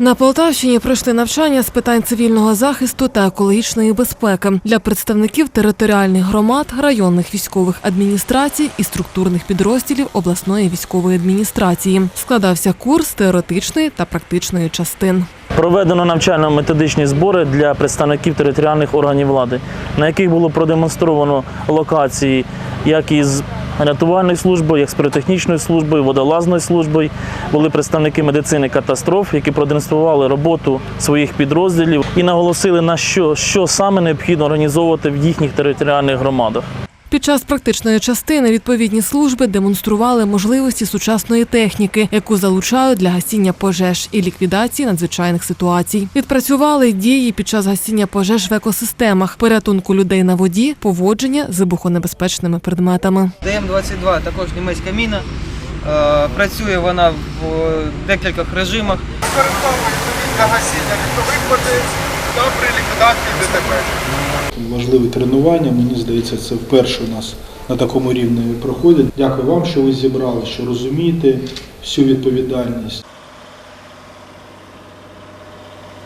На Полтавщині пройшли навчання з питань цивільного захисту та екологічної безпеки для представників територіальних громад, районних військових адміністрацій і структурних підрозділів обласної військової адміністрації. Складався курс теоретичної та практичної частин. Проведено навчально-методичні збори для представників територіальних органів влади, на яких було продемонстровано локації як із рятувальної служби, як служби, водолазної службою. Були представники медицини катастроф, які продемонстрували роботу своїх підрозділів і наголосили на що, що саме необхідно організовувати в їхніх територіальних громадах. Під час практичної частини відповідні служби демонстрували можливості сучасної техніки, яку залучають для гасіння пожеж і ліквідації надзвичайних ситуацій. Відпрацювали дії під час гасіння пожеж в екосистемах, порятунку людей на воді, поводження з вибухонебезпечними предметами. ДМ-22 також німецька міна. Е, Працює вона в е, декількох режимах. використовується для гасіння літових та при ліквідації ДТП. Важливе тренування, мені здається, це вперше у нас на такому рівні проходить. Дякую вам, що ви зібрали, що розумієте всю відповідальність.